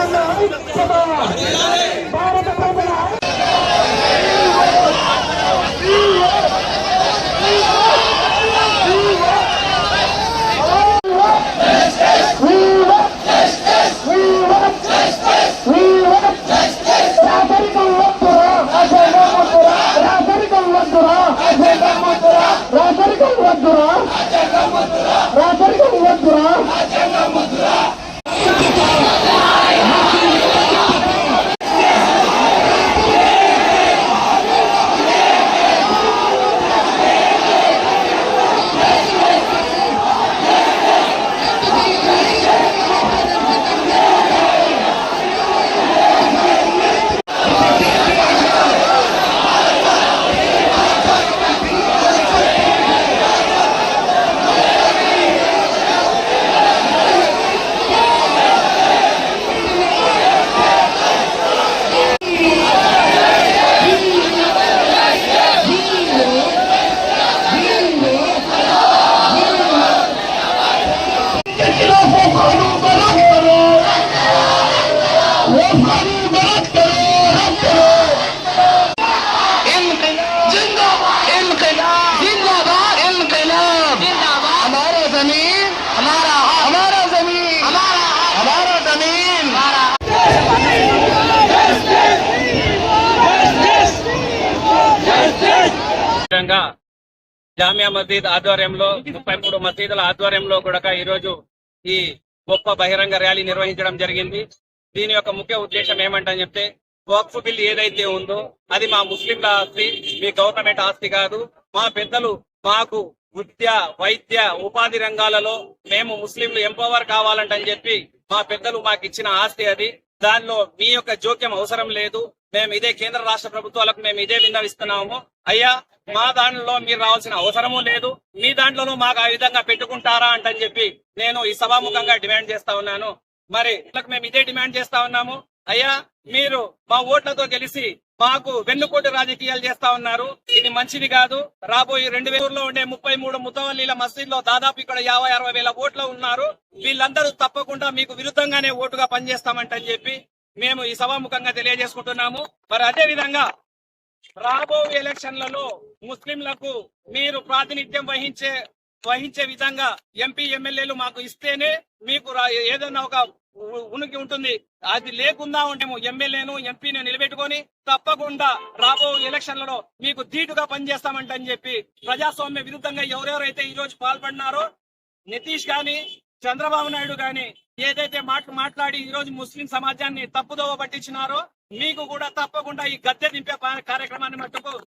ఖచ్చితంగా జామియా మసీద్ ఆధ్వర్యంలో ముప్పై మూడు మసీదుల ఆధ్వర్యంలో కూడా ఈ రోజు ఈ గొప్ప బహిరంగ ర్యాలీ నిర్వహించడం జరిగింది. దీని యొక్క ముఖ్య ఉద్దేశం ఏమంటని చెప్తే వక్ఫ్ బిల్ ఏదైతే ఉందో అది మా ముస్లింల ఆస్తి మీ గవర్నమెంట్ ఆస్తి కాదు. మా పెద్దలు మాకు విద్య వైద్య ఉపాధి రంగాలలో మేము ముస్లింలు ఎంపవర్ కావాలంటని చెప్పి మా పెద్దలు మాకు ఇచ్చిన ఆస్తి అది. దానిలో మీ యొక్క జోక్యం అవసరం లేదు. మేము ఇదే కేంద్ర రాష్ట్ర ప్రభుత్వాలకు మేము ఇదే విన్నవిస్తున్నాము. అయ్యా మా దాంట్లో మీరు రావాల్సిన అవసరము లేదు. మీ దాంట్లోనూ మాకు ఆ విధంగా పెట్టుకుంటారా అంటని చెప్పి నేను ఈ సభాముఖంగా డిమాండ్ చేస్తా ఉన్నాను. మరి మేము ఇదే డిమాండ్ చేస్తా ఉన్నాము. అయ్యా మీరు మా ఓట్లతో గెలిచి మాకు వెన్నుకోటి రాజకీయాలు చేస్తా ఉన్నారు. ఇది మంచిది కాదు. రాబోయే రెండు వేలలో ఉండే ముప్పై మూడు ముతవల్లీల మసీద్లో దాదాపు ఇక్కడ యాభై అరవై వేల ఓట్లు ఉన్నారు. వీళ్ళందరూ తప్పకుండా మీకు విరుద్ధంగానే ఓటుగా పనిచేస్తామంటని చెప్పి మేము ఈ సభాముఖంగా తెలియజేసుకుంటున్నాము. మరి అదే విధంగా రాబోయే ఎలక్షన్లలో ముస్లింలకు మీరు ప్రాతినిధ్యం వహించే వహించే విధంగా ఎంపీ ఎమ్మెల్యేలు మాకు ఇస్తేనే మీకు ఏదైనా ఒక ఉనికి ఉంటుంది. అది లేకుండా ఉంటేమో ఎమ్మెల్యేను ఎంపీని నిలబెట్టుకొని తప్పకుండా రాబో ఎలక్షన్లలో మీకు ధీటుగా పనిచేస్తామంటని చెప్పి ప్రజాస్వామ్య విరుద్ధంగా ఎవరెవరైతే ఈ రోజు పాల్పడినారో నితీష్ గాని చంద్రబాబు నాయుడు గాని ఏదైతే మాట మాట్లాడి ఈ రోజు ముస్లిం సమాజాన్ని తప్పుదోవ పట్టించినారో మీకు కూడా తప్పకుండా ఈ గద్దె దింపే కార్యక్రమాన్ని మట్టుకు